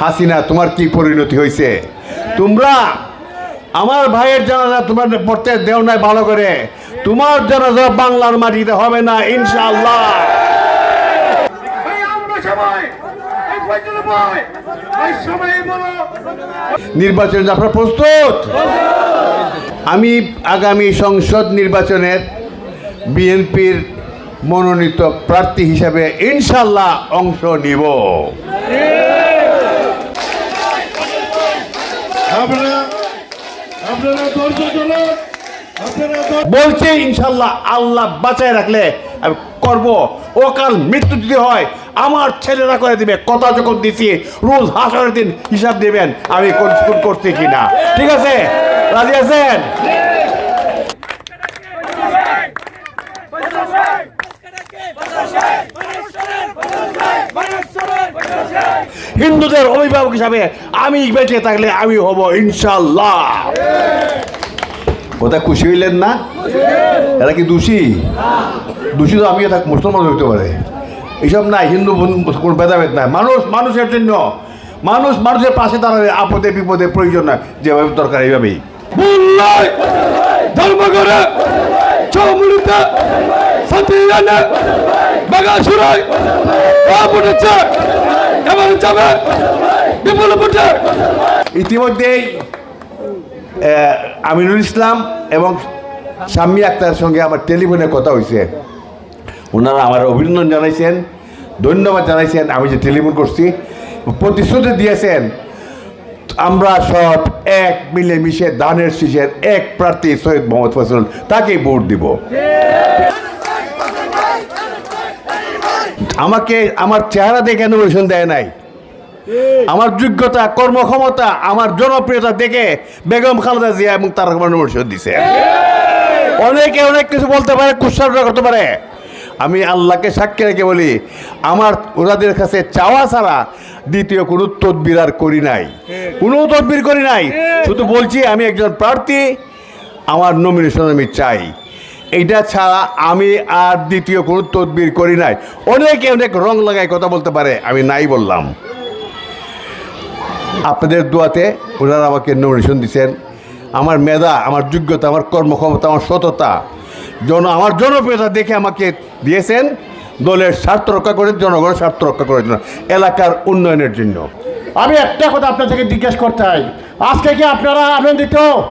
হাসিনা তোমার কি পরিণতি হয়েছে? তোমরা আমার ভাইয়ের জানাজা তোমার পড়তে দেও নাই ভালো করে। তোমার জানাজা বাংলার মাটিতে হবে না ইনশাআল্লাহ। নির্বাচন আপনারা প্রস্তুত। আমি আগামী সংসদ নির্বাচনের বিএনপির মনোনীত প্রার্থী হিসাবে ইনশাল্লাহ অংশ নিব। বলছে ইনশাল্লাহ আল্লাহ বাঁচায় রাখলে আমি করব। ও কাল মৃত্যু যদি হয় আমার ছেলেরা করে দিবে। কথা যখন দিছি রোজ হাসরের দিন হিসাব দেবেন আমি কোন স্কুল করছি কিনা। ঠিক আছে? রাজি আছেন? হিন্দুদের অভিভাবক হিসাবে আমি বেঁচে থাকলে আমি হব ইনশাল্লাহ ওটা খুশি হইলেন না? এরা কি দোষী? দোষী তো আমিও থাক মুসলমান হইতে পারে। এইসব নাই, হিন্দু কোনো ভেদাভেদ নাই। মানুষ, মানুষের জন্য, মানুষ, মানুষের পাশে দাঁড়াবে আপদে বিপদে প্রয়োজন না যেভাবে দরকার এইভাবেই। বুল্লাই ধর্ম করে চৌমুড়িতে শান্তি জানে বাগাসুরাই পড়েছে এবার যাবে বিপুল ভোটে। ইতিমধ্যেই আমিনুল ইসলাম এবং শাম্মী আক্তারের সঙ্গে আমার টেলিফোনে কথা হয়েছে ওনারা আমার অভিনন্দন জানাইছেন, ধন্যবাদ জানাইছেন, আমি যে টেলিফোন করছি। প্রতিশ্রুতি দিয়েছেন আমরা সব এক মিলে মিশে দানের শীষের এক প্রার্থী সৈয়দ মোহাম্মদ ফসল তাকেই ভোট দিব। আমাকে আমার চেহারা দেখে নমিনেশন দেয় নাই। আমার যোগ্যতা, কর্মক্ষমতা, আমার জনপ্রিয়তা দেখে বেগম খালেদা জিয়া এবং তার নমিনেশন দিছে। অনেকে অনেক কিছু বলতে পারে কুৎসারটা করতে পারে। আমি আল্লাহকে সাক্ষী রেখে বলি, আমার ওনাদের কাছে চাওয়া ছাড়া দ্বিতীয় কোনো তদবির আর করি নাই। কোনো তদবির করি নাই। শুধু বলছি, আমি একজন প্রার্থী, আমার নমিনেশন আমি চাই। এইটা ছাড়া আমি আর দ্বিতীয় কোনো তদবির করি নাই। অনেকে অনেক রং লাগায় কথা বলতে পারে, আমি নাই বললাম। আপনাদের দোয়াতে ওনারা আমাকে নমিনেশন দিচ্ছেন। আমার মেধা, আমার যোগ্যতা, আমার কর্মক্ষমতা, আমার সততা, জন, আমার জনপ্রিয়তা দেখে আমাকে দিয়েছেন, দলের স্বার্থ রক্ষা করে, জনগণের স্বার্থ রক্ষা করার জন্য, এলাকার উন্নয়নের জন্য। আমি একটা কথা আপনার থেকে জিজ্ঞেস করতে চাই। আজকে কি আপনারা আনন্দিত?